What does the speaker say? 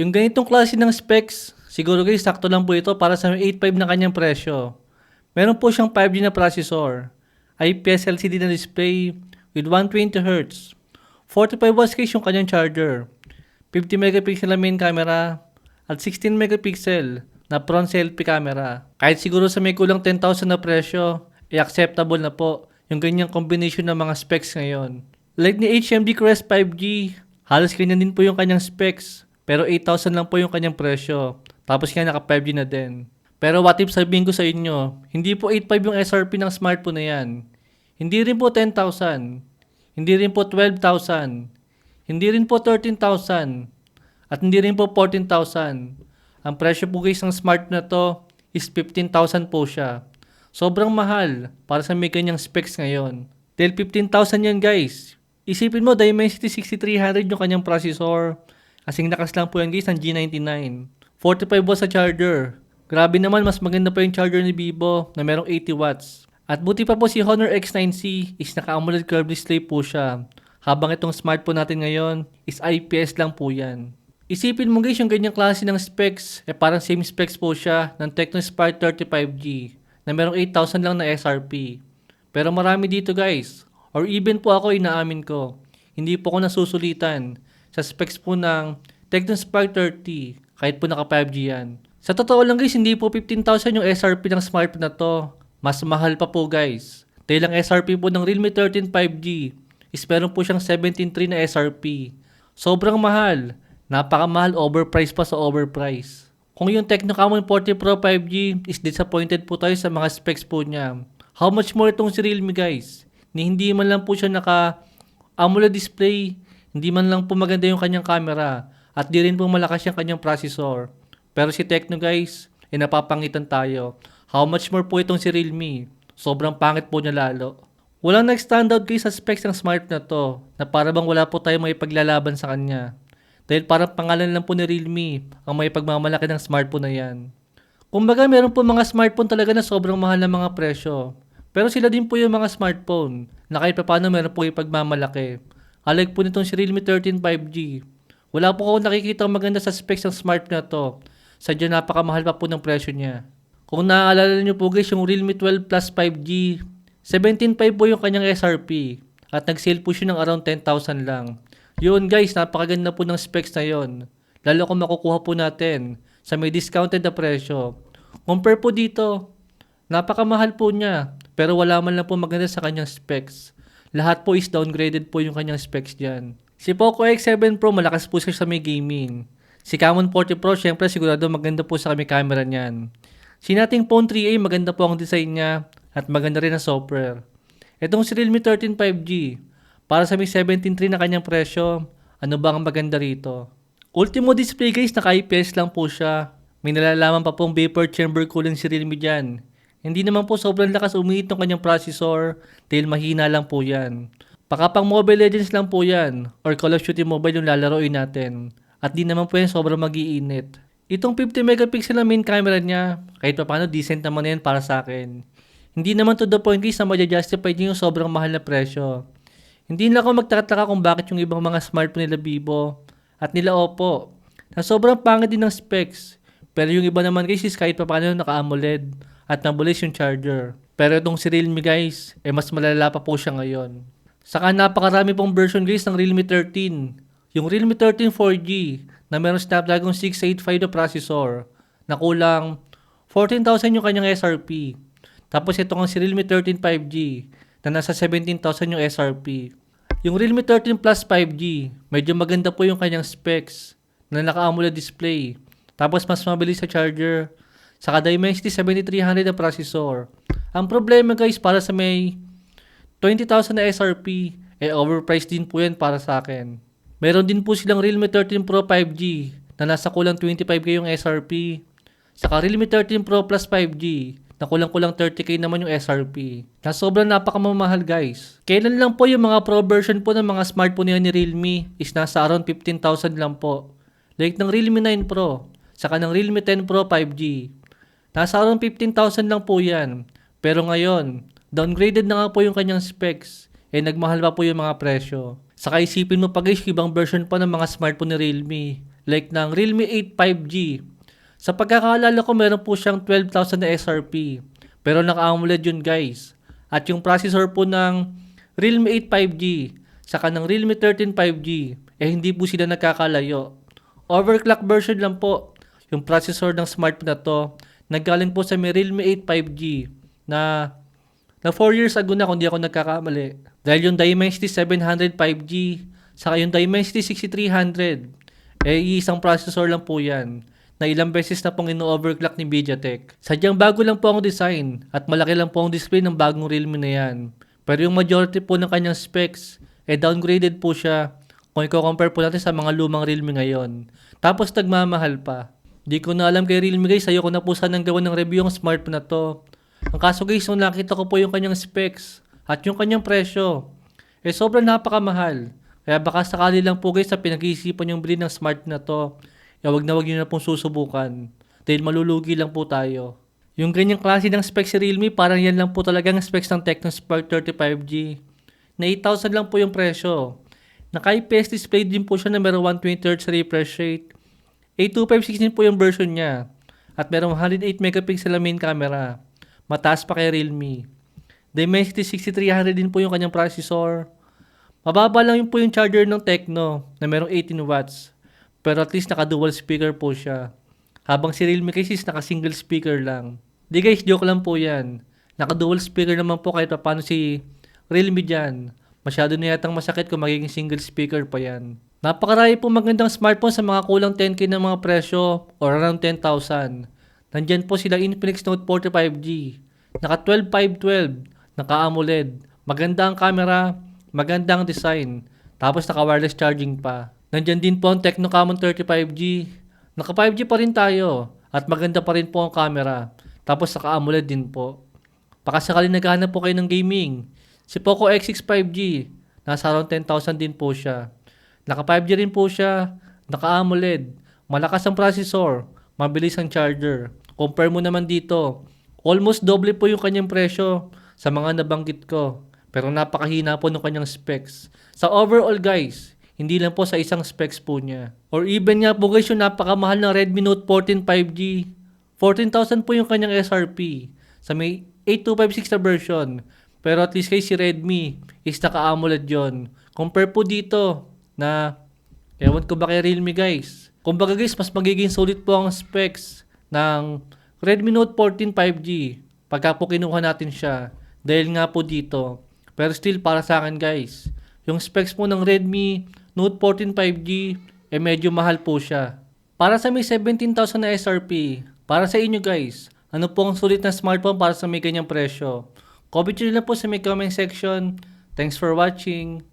Yung ganitong klase ng specs, siguro guys, sakto lang po ito para sa 8.5 na kanyang presyo. Meron po siyang 5G na processor, IPS LCD na display with 120Hz, 45 watts case yung kanyang charger, 50 megapixel na main camera, at 16 megapixel na front selfie camera. Kahit siguro sa may kulang 10,000 na presyo, i-acceptable na po yung ganyang combination ng mga specs ngayon. Like ni HMD Crest 5G, halos ganyan din po yung kanyang specs. Pero 8,000 lang po yung kanyang presyo. Tapos nga naka 5G na din. Pero what if sabihin ko sa inyo, hindi po 8,500 yung SRP ng smartphone na yan. Hindi rin po 10,000. Hindi rin po 12,000. Hindi rin po 13,000. At hindi rin po 14,000. Ang presyo po guys ng smart na to is 15,000 po siya. Sobrang mahal para sa may ganyang specs ngayon. Dahil 15,000 yan guys. Isipin mo, Dimensity 6300 yung kanyang processor. Kasing lakas lang po yan guys ng G99. 45 watts sa charger. Grabe naman, mas maganda pa yung charger ni Vivo na merong 80 watts. At buti pa po si Honor X9C is naka-AMOLED curved display po siya. Habang itong smartphone natin ngayon is IPS lang po yan. Isipin mo guys yung ganyang klase ng specs, eh parang same specs po siya ng Tecno Spark 35G na merong 8,000 lang na SRP. Pero marami dito guys, or even po ako inaamin ko, hindi po ako nasusulitan sa specs po ng Tecno Spark 30 kahit po naka 5G yan. Sa totoo lang guys, hindi po 15,000 yung SRP ng smartphone na to. Mas mahal pa po guys. Dahil ang SRP po ng Realme 13 5G is meron po siyang 17.3 na SRP. Sobrang mahal. Napakamahal, overpriced pa sa overprice. Kung yung Tecno Camon 40 Pro 5G is disappointed po tayo sa mga specs po niya. How much more itong si Realme guys? Ni hindi man lang po siya naka AMOLED display, hindi man lang po maganda yung kanyang camera, at di rin po malakas yung kanyang processor. Pero si Tecno guys, eh napapangitan tayo. How much more po itong si Realme? Sobrang pangit po niya lalo. Walang nag-standout guys sa specs ng smart na to, na para bang wala po tayong may paglalaban sa kanya. Dahil parang pangalan lang po ni Realme ang may pagmamalaki ng smartphone na yan. Kumbaga meron po mga smartphone talaga na sobrang mahal na mga presyo. Pero sila din po yung mga smartphone na kahit pa paano meron po yung pagmamalaki. Alike po nitong si Realme 13 5G. Wala po ako nakikita maganda sa specs ng smartphone na to. Sadya napakamahal pa po ng presyo niya. Kung naaalala niyo po guys yung Realme 12 Plus 5G, 17.5 po yung kanyang SRP. At nag-sale po siya ng around 10,000 lang. Yun guys, napakaganda po ng specs na yon. Lalo kung makukuha po natin sa may discounted na presyo. Compare po dito, napakamahal po niya. Pero wala man lang po maganda sa kanyang specs. Lahat po is downgraded po yung kanyang specs dyan. Si Poco X7 Pro malakas po siya sa may gaming. Si Camon 40 Pro syempre sigurado maganda po sa kami camera niyan. Si nating Phone 3a maganda po ang design niya at maganda rin ang software. Itong si Realme 13 5G, para sa may 17.3 na kanyang presyo, ano ba ang maganda rito? Ultimo display guys, naka-IPS lang po siya. May nalalaman pa pong vapor chamber cooling si Realme dyan. Hindi naman po sobrang lakas umiit ng kanyang processor dahil mahina lang po yan. Baka pang Mobile Legends lang po yan or Call of Duty Mobile yung lalaroin natin. At di naman po yan sobrang magiinit. Itong 50 megapixel na main camera niya, kahit pa paano decent naman yan para sa akin. Hindi naman to the point guys na ma-justify niyo yung sobrang mahal na presyo. Hindi na ako magtataka kung bakit yung ibang mga smartphone nila Vivo at nila Oppo na sobrang pangit din ng specs. Pero yung iba naman guys is kahit pa paano naka-AMOLED at nabulis yung charger. Pero itong si Realme guys, eh mas malala pa po siya ngayon. Saka napakarami pong version guys ng Realme 13. Yung Realme 13 4G na meron Snapdragon 685 na processor na kulang 14,000 yung kanyang SRP. Tapos ito ang si Realme 13 5G na nasa 17,000 yung SRP. Yung Realme 13 Plus 5G, medyo maganda po yung kanyang specs na naka-AMOLED display. Tapos mas mabilis sa charger Saka Dimensity 7300 na processor. Ang problema guys, para sa may 20,000 na SRP, eh overpriced din po yan para sa akin. Meron din po silang Realme 13 Pro 5G na nasa kulang 25k yung SRP. Saka Realme 13 Pro Plus 5G na kulang-kulang 30k naman yung SRP. Na sobrang napakamamahal guys. Kailan lang po yung mga pro version po ng mga smartphone nila ni Realme is nasa around 15,000 lang po. Like ng Realme 9 Pro, saka ng Realme 10 Pro 5G. Nasa around 15,000 lang po yan. Pero ngayon, downgraded na nga po yung kanyang specs. Eh nagmahal pa po yung mga presyo. Saka isipin mo pa guys, ibang version pa ng mga smartphone ni Realme. like ng Realme 8 5G. Sa pagkakaalala ko, meron po siyang 12,000 na SRP. Pero naka-AMOLED yun guys. At yung processor po ng Realme 8 5G, saka ng Realme 13 5G, eh hindi po sila nagkakalayo. Overclock version lang po yung processor ng smartphone na to. Naggaling po sa may Realme 8 5G na na 4 years ago na kung di ako nagkakamali. Dahil yung Dimensity 700 5G, saka yung Dimensity 6300, eh isang processor lang po yan na ilang beses na pong ino-overclock ni MediaTek. Sadyang bago lang po ang design at malaki lang po ang display ng bagong Realme na yan. Pero yung majority po ng kanyang specs, eh downgraded po siya kung i-compare po natin sa mga lumang Realme ngayon. Tapos nagmamahal pa. Di ko na alam kay Realme guys, ayoko na po sanang gawa ng review yung smartphone na to. Ang kaso guys, nung nakita ko po yung kanyang specs at yung kanyang presyo, eh sobrang napakamahal. Kaya baka sakali lang po guys sa pinag-iisipan yung bilhin ng smartphone na to, eh wag na wag nyo na pong susubukan. Dahil malulugi lang po tayo. Yung ganyang klase ng specs si Realme, parang yan lang po talaga ang specs ng Tecno Spark 35G. Na 8,000 lang po yung presyo. Naka-IPS display din po siya na meron 120Hz refresh rate. A2516 po yung version niya. At merong 108 megapixel na main camera. Mataas pa kay Realme. Dimensity 6300 din po yung kanyang processor. Mababa lang yun po yung charger ng Tecno na merong 18 watts. Pero at least naka-dual speaker po siya. Habang si Realme kasi is naka-single speaker lang. Di guys, joke lang po yan. Naka-dual speaker naman po kahit paano si Realme dyan. Masyado na yatang masakit kung magiging single speaker pa yan. Napakarami po magandang smartphone sa mga kulang 10k ng mga presyo or around 10,000. Nandyan po sila Infinix Note 45G. Naka 12512, naka AMOLED. Maganda ang camera, maganda ang design. Tapos naka wireless charging pa. Nandyan din po ang Tecno Camon 35G. Naka 5G pa rin tayo. At maganda pa rin po ang camera. Tapos naka AMOLED din po. Baka sakali naghahanap po kayo ng gaming. Si Poco X6 5G, nasa around 10,000 din po siya. Naka 5G rin po siya, naka AMOLED, malakas ang processor, mabilis ang charger. Compare mo naman dito, almost doble po yung kanyang presyo sa mga nabanggit ko. Pero napakahina po ng kanyang specs. Sa overall guys, hindi lang po sa isang specs po niya. Or even nga po guys yung napakamahal ng Redmi Note 14 5G. 14,000 po yung kanyang SRP sa may 8256 na version. Pero at least kay si Redmi is naka-AMOLED yon. Compare po dito na ewan ko ba kay Realme guys. Kumbaga guys, mas magiging solid po ang specs ng Redmi Note 14 5G pagka po kinuha natin siya. Dahil nga po dito. Pero still para sa akin guys, yung specs po ng Redmi Note 14 5G eh medyo mahal po siya. Para sa may 17,000 na SRP, para sa inyo guys, ano po ang sulit na smartphone para sa may ganyang presyo? Comment nyo na po sa may comment section. Thanks for watching.